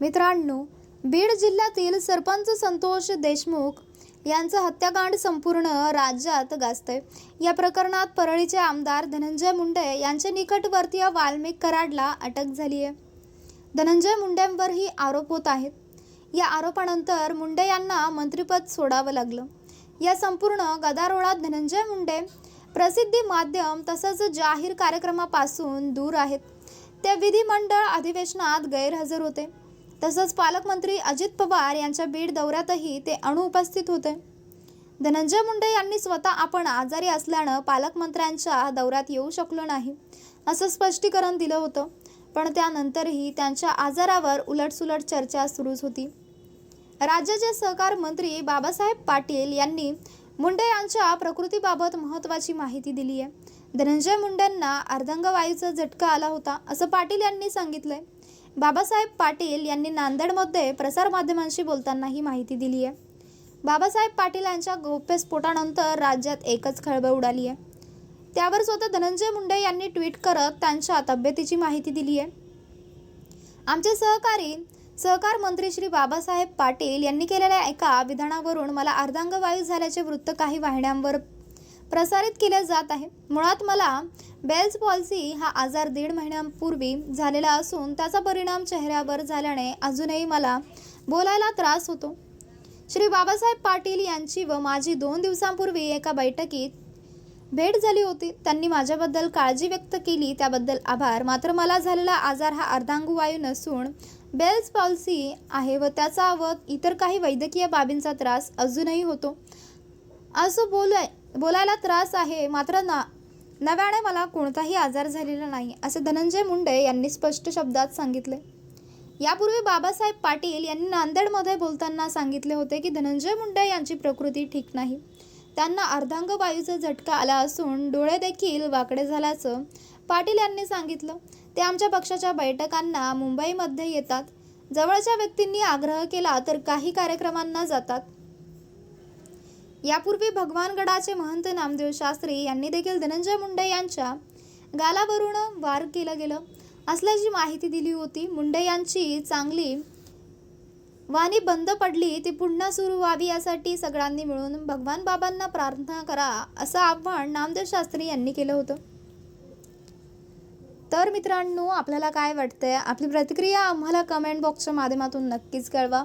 मित्रांनो बीड जिल्ह्यातील सरपंच संतोष देशमुख यांचं हत्याकांड संपूर्ण राज्यात गाजतंय. या प्रकरणात परळीचे आमदार धनंजय मुंडे यांच्या निकटवर्तीय वाल्मिक कराडला अटक झाली आहे धनंजय मुंडेंवरही आरोप होत आहेत. या आरोपानंतर मुंडे यांना मंत्रिपद सोडावं लागलं. या संपूर्ण गदारोळात धनंजय मुंडे प्रसिद्धी माध्यम तसंच जाहीर कार्यक्रमापासून दूर आहेत. ते विधिमंडळ अधिवेशनात गैरहजर होते. तसंच पालकमंत्री अजित पवार यांच्या बीड दौऱ्यातही ते अनुपस्थित होते. धनंजय मुंडे यांनी स्वतः आपण आजारी असल्यानं पालकमंत्र्यांच्या दौऱ्यात येऊ शकलो नाही असं स्पष्टीकरण दिलं होतं. पण त्यानंतरही त्यांच्या आजारावर उलटसुलट चर्चा सुरूच होती. राज्याचे सहकार मंत्री बाबासाहेब पाटील यांनी मुंडे यांच्या प्रकृतीबाबत महत्त्वाची माहिती दिली आहे धनंजय मुंडेंना अर्धंगवायूचा झटका आला होता असं पाटील यांनी सांगितलंय. बाबासाहेब पाटील यांनी नांदेडमध्ये प्रसारमाध्यमांशी बोलताना ही माहिती दिली आहे. बाबासाहेब पाटील यांच्या गौप्यस्फोटानंतर राज्यात एकच खळबळ उडाली आहे. त्यावर स्वतः धनंजय मुंडे यांनी ट्विट करत त्यांच्या तब्येतीची माहिती दिली आहे. आमचे सहकारी सहकार मंत्री श्री बाबासाहेब पाटील यांनी केलेल्या एका विधानावरून मला अर्धांगवायू झाल्याचे वृत्त काही वाहिन्यांवर प्रसारित केले जात आहे मुळात मला बेल्स पॉल्सी हा आजार दीड महिन्यांपूर्वी झालेला असून त्याचा परिणाम चेहऱ्यावर झाल्याने अजूनही मला बोलायला त्रास होतो. श्री बाबासाहेब पाटील यांची व माझी दोन दिवसांपूर्वी एका बैठकीत भेट झाली होती. त्यांनी माझ्याबद्दल काळजी व्यक्त केली. त्याबद्दल आभार. मात्र मला झालेला आजार हा अर्धांगवायू नसून बेल्स पॉल्सी आहे व त्याचा व इतर काही वैद्यकीय बाबींचा त्रास अजूनही होतो. असं बोलाय बोलायला त्रास आहे मात्र ना नव्याने मला कोणताही आजार झालेला नाही असे धनंजय मुंडे यांनी स्पष्ट शब्दात सांगितले. यापूर्वी बाबासाहेब पाटील यांनी नांदेडमध्ये बोलताना सांगितले होते की धनंजय मुंडे यांची प्रकृती ठीक नाही. त्यांना अर्धांग वायूचा झटका आला असून डोळे देखील वाकडे झाल्याचं पाटील यांनी सांगितलं. ते आमच्या पक्षाच्या बैठकांना मुंबईमध्ये येतात. जवळच्या व्यक्तींनी आग्रह केला तर काही कार्यक्रमांना जातात. यापूर्वी भगवानगडाचे महंत नामदेव शास्त्री यांनी देखील धनंजय मुंडे यांच्या गालावरून वार केलं गेलं. असल्याची माहिती दिली होती मुंडे यांची चांगली वाणी बंद पडली ती पुन्हा सुरू व्हावी यासाठी सगळ्यांनी मिळून भगवान बाबांना प्रार्थना करा असं आव्हान नामदेव शास्त्री यांनी केलं होतं. तर मित्रांनो आपल्याला काय वाटतंय? आपली प्रतिक्रिया आम्हाला कमेंट बॉक्सच्या माध्यमातून नक्कीच कळवा.